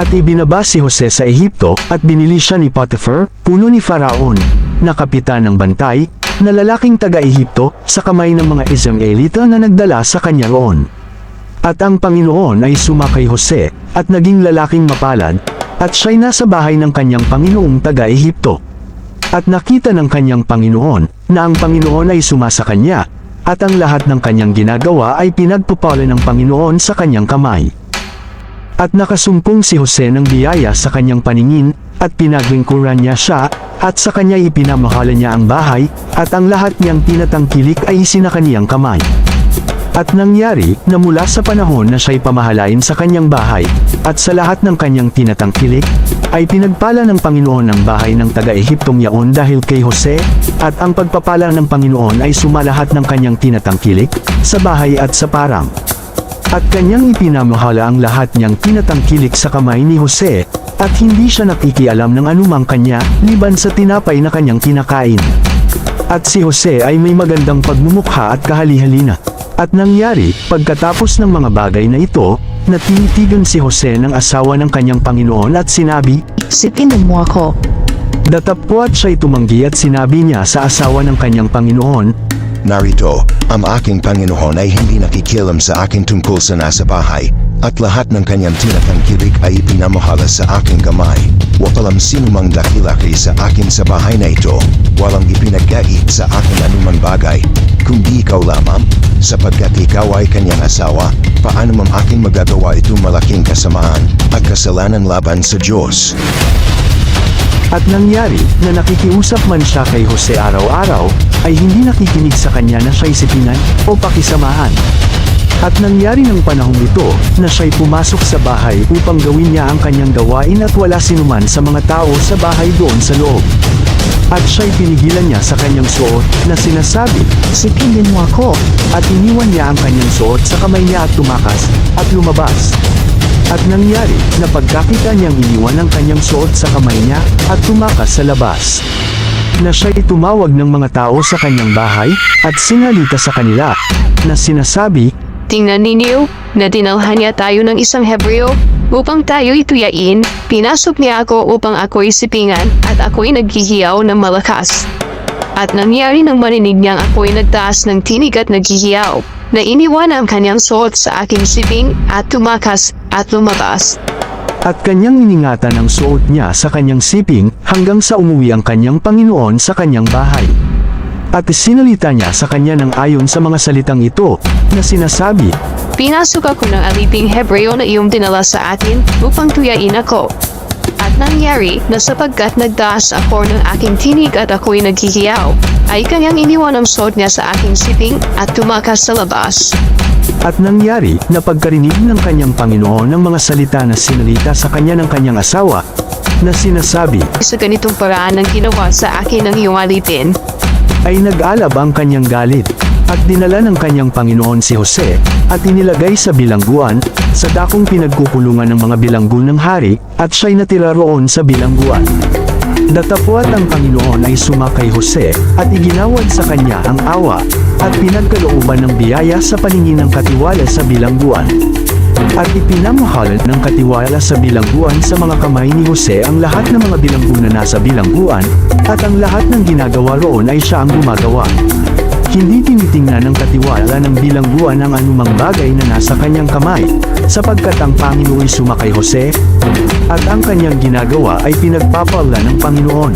At ibinaba si Jose sa Ehipto at binili siya ni Potiphar, puno ni Faraon, na kapitan ng bantay, na lalaking taga-Ehipto, sa kamay ng mga Israelita na nagdala sa kanya roon. At ang Panginoon ay sumakay Jose, at naging lalaking mapalad, at siya'y nasa bahay ng kanyang Panginoong taga-Ehipto. At nakita ng kanyang Panginoon, na ang Panginoon ay sumasa kanya, at ang lahat ng kanyang ginagawa ay pinagpupala ng Panginoon sa kanyang kamay. At nakasumpong si Jose ng biyaya sa kanyang paningin, at pinaglingkuran niya siya, at sa kanya ipinamahala niya ang bahay, at ang lahat niyang tinatangkilik ay isinakaniyang kamay. At nangyari na mula sa panahon na siya'y pamahalain sa kanyang bahay, at sa lahat ng kanyang tinatangkilik, ay pinagpala ng Panginoon ang bahay ng taga-Ehiptong yaon dahil kay Jose, at ang pagpapala ng Panginoon ay sumalahat ng kanyang tinatangkilik, sa bahay at sa parang. At kanyang ipinamahala ang lahat niyang tinatangkilik sa kamay ni Jose, at hindi siya nakikialam ng anumang kanya, liban sa tinapay na kanyang kinakain. At si Jose ay may magandang pagmumukha at kahali-halina. At nangyari, pagkatapos ng mga bagay na ito, na tinitigan si Jose ng asawa ng kanyang Panginoon at sinabi, Sipinan mo ako. Datapwat siya'y tumanggi at sinabi niya sa asawa ng kanyang Panginoon, Narito, ang aking Panginoon ay hindi nakikialam sa akin tungkol sa nasa bahay, at lahat ng kanyang tinatangkilik ay ipinamahala sa aking kamay. Walang sino mang dakilaki sa akin sa bahay na ito, walang ipinagkait sa akin anumang bagay, kundi ikaw lamang, sapagkat ikaw ay kanyang asawa, paano mam akin magagawa itong malaking kasamaan, at kasalanan laban sa Diyos. At nangyari na nakikiusap man siya kay Jose araw-araw, ay hindi nakikinig sa kanya na siya'y sipinan o pakisamahan. At nangyari ng panahong ito, na siya'y pumasok sa bahay upang gawin niya ang kanyang gawain at wala sinuman sa mga tao sa bahay doon sa loob. At siya'y pinigilan niya sa kanyang suot na sinasabi, Sipinan mo ako. at iniwan niya ang kanyang suot sa kamay niya at tumakas, at lumabas. At nangyari, na pagkakita niyang iniwan ang kanyang suot sa kamay niya, at tumakas sa labas. Na siya'y tumawag ng mga tao sa kanyang bahay, at sinalita sa kanila, na sinasabi, Tingnan ninyo, na dinalhan niya tayo ng isang Hebreo upang tayo ituyain. Pinasok niya ako upang ako'y sipingan at ako'y naghihiyaw ng malakas. At nangyari nang marinig niyang ako'y nagtaas ng tinig at naghihiyaw, na iniwan ang kanyang suot sa aking siping at tumakas at lumabas. at kanyang iningatan ang suot niya sa kanyang siping, hanggang sa umuwi ang kanyang Panginoon sa kanyang bahay. At sinalita niya sa kanya ng ayon sa mga salitang ito, na sinasabi, Pinasok ako ng aliping Hebreo na iyong dinala sa atin upang tuyain ako. At nangyari na sapagkat nagtaas ako ng aking tinig at ako'y naghihiyaw, ay kanyang iniwan ang suot niya sa aking siping at tumakas sa labas. At nangyari na pagkarinig ng kanyang Panginoon ng mga salita na sinalita sa kanya ng kanyang asawa, na sinasabi, Sa ganitong paraan ang ginawa sa akin ng iyong alipin, ay nag-alab ang kanyang galit, at dinala ng kanyang Panginoon si Jose, at inilagay sa bilangguan, sa dakong pinagkukulungan ng mga bilanggo ng hari, at siya'y natira roon sa bilangguan. Datapwat ang Panginoon ay sumakay Jose, at iginawad sa kanya ang awa, at pinagkalooban ng biyaya sa paningin ng katiwala sa bilangguan. At ipinamahalan ng katiwala sa bilangguan sa mga kamay ni Jose ang lahat ng mga bilanggo na nasa bilangguan, at ang lahat ng ginagawa roon ay siya ang gumagawa. Hindi tinitingnan ng katiwala ng bilangguan ang anumang bagay na nasa kanyang kamay, sapagkat ang Panginoon ay sumakay Jose, at ang kanyang ginagawa ay pinagpapala ng Panginoon.